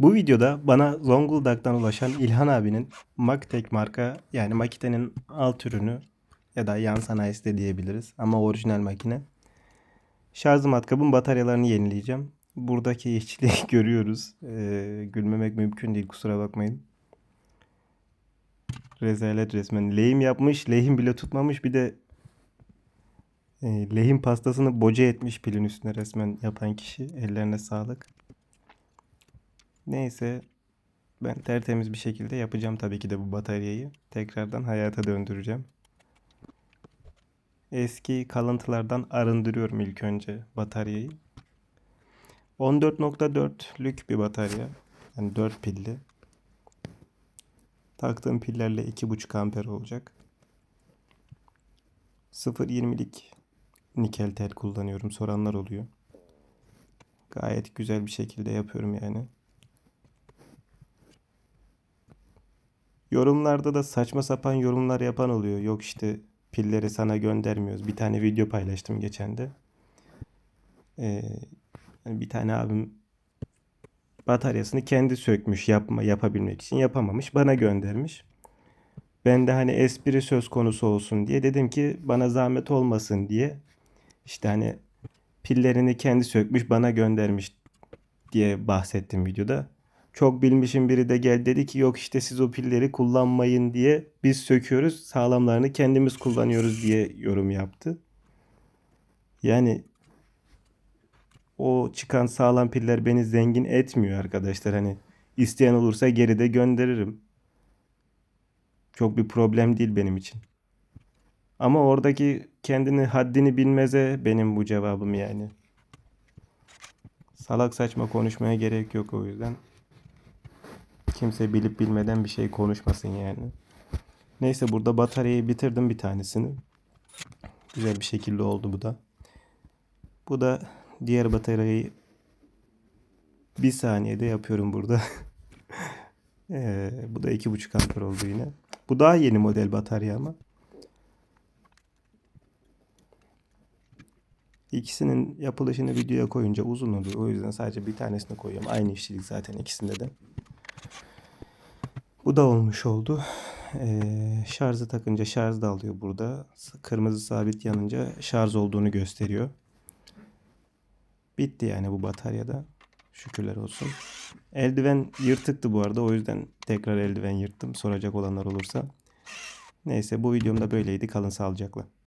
Bu videoda bana Zonguldak'tan ulaşan İlhan abinin Maktek marka yani Makite'nin alt ürünü ya da yan sanayisi de diyebiliriz ama orijinal makine. Şarj matkabın bataryalarını yenileyeceğim. Buradaki işçiliği görüyoruz. Ee, gülmemek mümkün değil kusura bakmayın. Rezalet resmen. Lehim yapmış, lehim bile tutmamış. Bir de e, lehim pastasını boca etmiş pilin üstüne resmen yapan kişi. Ellerine sağlık. Neyse ben tertemiz bir şekilde yapacağım tabii ki de bu bataryayı. Tekrardan hayata döndüreceğim. Eski kalıntılardan arındırıyorum ilk önce bataryayı. 14.4'lük bir batarya. Yani 4 pilli. Taktığım pillerle 2.5 amper olacak. 0.20'lik nikel tel kullanıyorum. Soranlar oluyor. Gayet güzel bir şekilde yapıyorum yani. Yorumlarda da saçma sapan yorumlar yapan oluyor. Yok işte pilleri sana göndermiyoruz. Bir tane video paylaştım geçen de. Ee, bir tane abim bataryasını kendi sökmüş yapma yapabilmek için yapamamış. Bana göndermiş. Ben de hani espri söz konusu olsun diye dedim ki bana zahmet olmasın diye işte hani pillerini kendi sökmüş bana göndermiş diye bahsettim videoda. Çok bilmişim biri de gel dedi ki yok işte siz o pilleri kullanmayın diye biz söküyoruz sağlamlarını kendimiz kullanıyoruz diye yorum yaptı. Yani o çıkan sağlam piller beni zengin etmiyor arkadaşlar. Hani isteyen olursa geri de gönderirim. Çok bir problem değil benim için. Ama oradaki kendini haddini bilmeze benim bu cevabım yani. Salak saçma konuşmaya gerek yok o yüzden. Kimse bilip bilmeden bir şey konuşmasın yani. Neyse burada bataryayı bitirdim bir tanesini. Güzel bir şekilde oldu bu da. Bu da diğer bataryayı bir saniyede yapıyorum burada. Ee, bu da iki buçuk amper oldu yine. Bu daha yeni model batarya ama. İkisinin yapılışını videoya koyunca uzun oluyor. O yüzden sadece bir tanesini koyuyorum. Aynı işçilik zaten ikisinde de. Bu da olmuş oldu. Ee, şarjı takınca şarj da alıyor burada. Kırmızı sabit yanınca şarj olduğunu gösteriyor. Bitti yani bu bataryada. Şükürler olsun. Eldiven yırtıktı bu arada. O yüzden tekrar eldiven yırttım. Soracak olanlar olursa. Neyse bu videomda böyleydi. Kalın sağlıcakla.